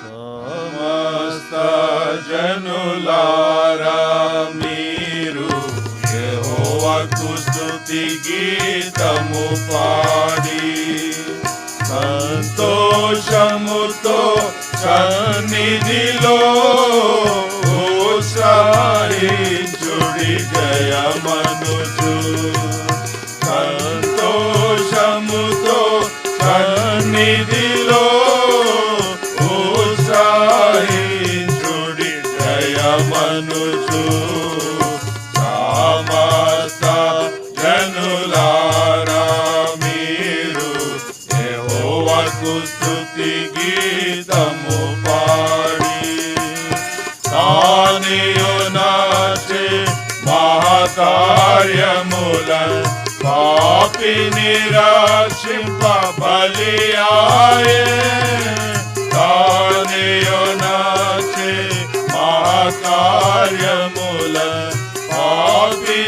సమస్త జనులారా మీరు యెహోవాకు స్తుతి గీతము పాడి. సంతోషముతో సన్నిధిలో సాయించుడి జయమనుచు. సంతోషముతో సన్నిధి జనులారా మీరు యెహోవాకు స్తుతి గీతము పాడి. తానియు నాచే మహాకార్యముల పాపిని నిరాక్షింప బలియాయే తానియు నాచే మహాకార్యముల పాపి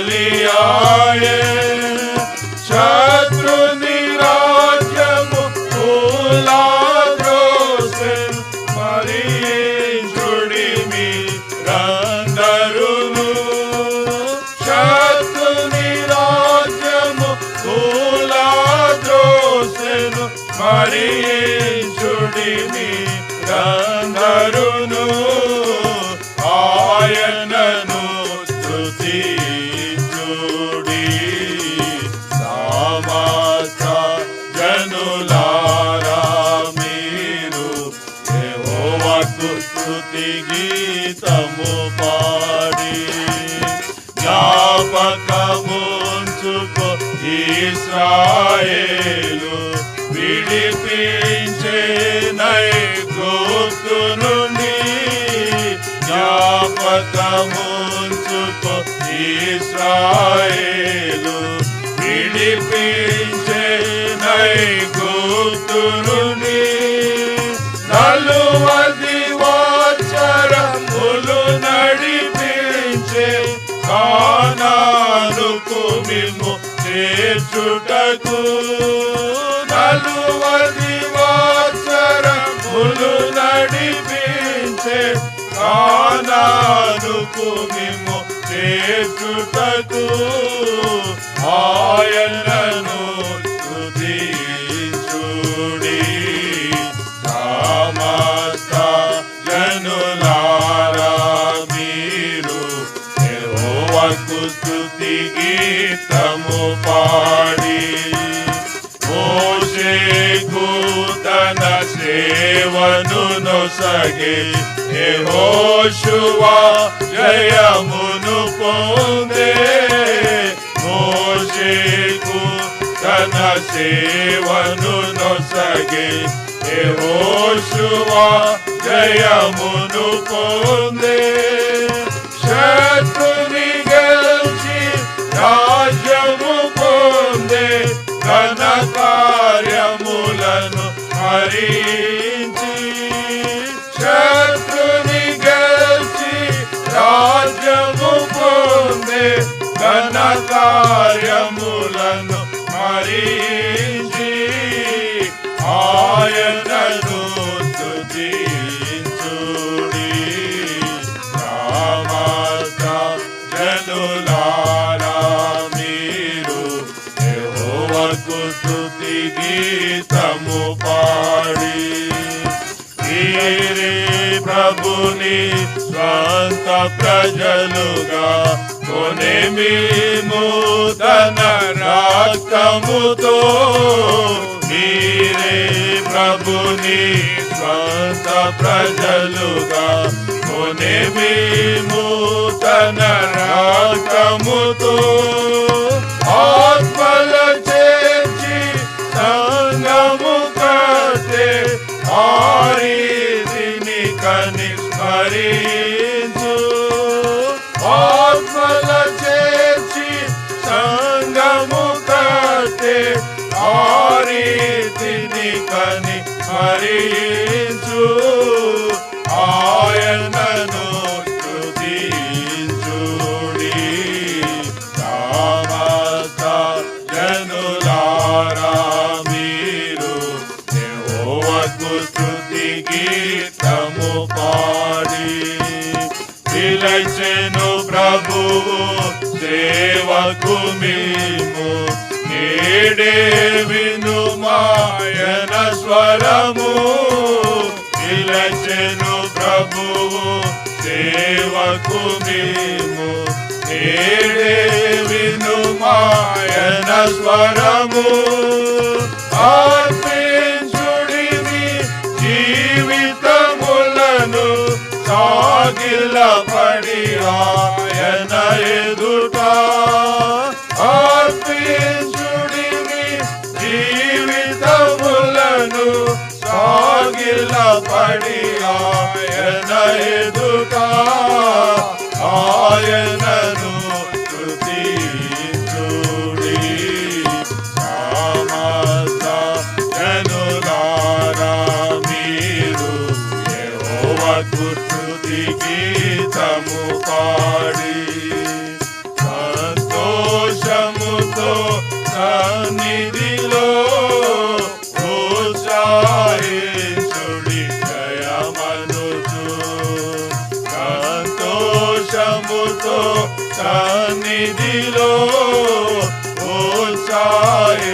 बलि आए शत्रु निराज्यम भूला से मरी जुड़िमी रंगरुनु शत्रु निराज्यम भूला से मरी जुड़िमी रंग ఇస్రాయేలు విడిపించే నై గోతు నుండి జ్ఞాపకముంచుకో ఇస్రాయేలు విడిపించే నై గోతు నుండి నలువది వాచరములు నడిపించే కానానుకు మిమ్ము చేర్చుటకు నలువది వాచరములు నడిపించే కానానుకు మిమ్ము చేర్చుటకు ఆయనను గీతము పాడి. మోషేకు తన సేవను నొసగే. యెహోషువా జయమును పొందే. మోషేకు తన సేవను నొసగే. యెహోషువా జయమును పొందే. శత్రు కార్యములను హరించి శత్రుని గెలిచి రాజ్యము పొందే ఘన కార్యములను పాడి. వీరే ప్రభుని స్వంత ప్రజలుగా కొని మేము తన రక్తముతో వీరే ప్రభుని స్వంత ప్రజలుగా కొని మేము తన రక్తముతో ఆరీతిని కని స్మరించు ఆత్మల చేర్చి సంగము కట్టే ఆరీతిని కని స్మరించు యెహోవాకు స్తుతి గీతము పాడి. పిలచెను ప్రభువు సేవకు మేము నేడే విను స్వరము. నిలచెను ప్రభువు సేవకు మేము నేడే స్వరము. ఎదుట అర్పించుడివి జీవితములను సాగిల పడి ఆయన ఆయనను స్తుతించుడి సమస్త జనులారా మీరు యెహోవాకు స్తుతి గీతము పాడి. సన్నిధిలో ఉత్సాహించుడి జయమనుచు సంతోషముతో సన్నిధిలో ఉత్సాహించుడి జయమనుచు